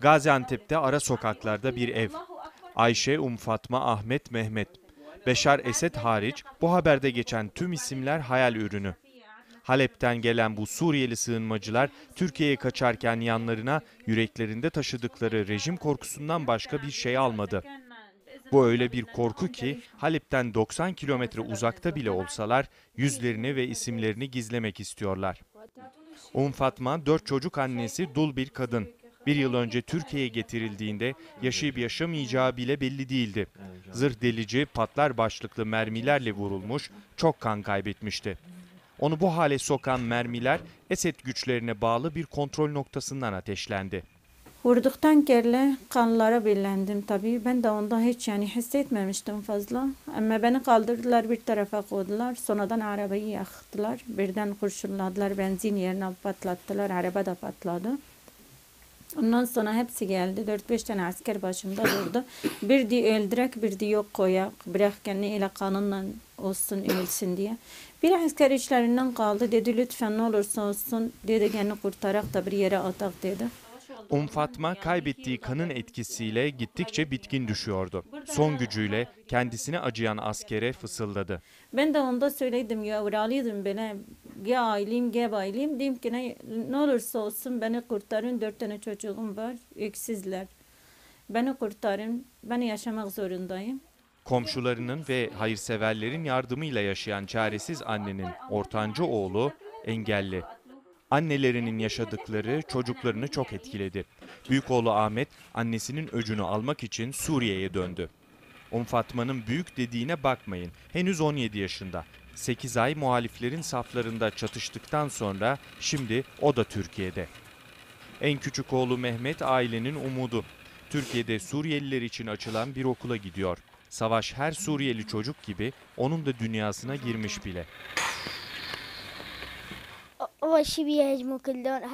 Gaziantep'te ara sokaklarda bir ev. Ayşe, Um Fatma, Ahmet, Mehmet. Beşar Esed hariç bu haberde geçen tüm isimler hayal ürünü. Halep'ten gelen bu Suriyeli sığınmacılar Türkiye'ye kaçarken yanlarına yüreklerinde taşıdıkları rejim korkusundan başka bir şey almadı. Bu öyle bir korku ki Halep'ten 90 kilometre uzakta bile olsalar yüzlerini ve isimlerini gizlemek istiyorlar. Um Fatma dört çocuk annesi dul bir kadın. Bir yıl önce Türkiye'ye getirildiğinde yaşayıp yaşamayacağı bile belli değildi. Zırh delici, patlar başlıklı mermilerle vurulmuş, çok kan kaybetmişti. Onu bu hale sokan mermiler Esed güçlerine bağlı bir kontrol noktasından ateşlendi. Vurduktan geri kanlara birlendim tabii. Ben de onda hiç yani hissetmemiştim fazla. Ama beni kaldırdılar bir tarafa koydular. Sonradan arabayı yaktılar. Birden kurşunladılar. Benzin yerine patlattılar. Araba da patladı. Ondan sonra hepsi geldi. 4-5 tane asker başımda durdu. Bir di öldürek, bir di yok koyak. Bırak kendi ile kanınla olsun ölsün diye. Bir asker içlerinden kaldı. Dedi lütfen ne olursa olsun. Dedi kendini kurtarak da bir yere atak dedi. Um Fatma kaybettiği kanın etkisiyle gittikçe bitkin düşüyordu. Son gücüyle kendisine acıyan askere fısıldadı. Ben de onda söyledim ya uralıydım böyle ya aileyim ya aileyim diyeyim ki ne, ne olursa olsun beni kurtarın dört tane çocuğum var öksüzler. Beni kurtarın ben yaşamak zorundayım. Komşularının ve hayırseverlerin yardımıyla yaşayan çaresiz annenin ortanca oğlu engelli. Annelerinin yaşadıkları çocuklarını çok etkiledi. Büyük oğlu Ahmet annesinin öcünü almak için Suriye'ye döndü. Um Fatma'nın büyük dediğine bakmayın. Henüz 17 yaşında. 8 ay muhaliflerin saflarında çatıştıktan sonra şimdi o da Türkiye'de. En küçük oğlu Mehmet ailenin umudu. Türkiye'de Suriyeliler için açılan bir okula gidiyor. Savaş her Suriyeli çocuk gibi onun da dünyasına girmiş bile.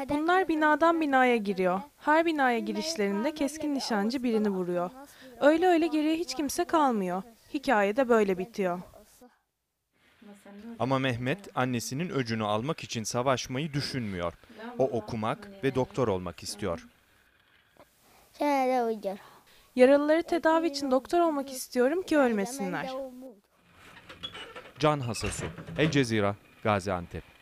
Bunlar binadan binaya giriyor. Her binaya girişlerinde keskin nişancı birini vuruyor. Öyle öyle geriye hiç kimse kalmıyor. Hikaye de böyle bitiyor. Ama Mehmet annesinin öcünü almak için savaşmayı düşünmüyor. O okumak ve doktor olmak istiyor. Yaralıları tedavi için doktor olmak istiyorum ki ölmesinler. Can Hasasu, El Cezira, Gaziantep.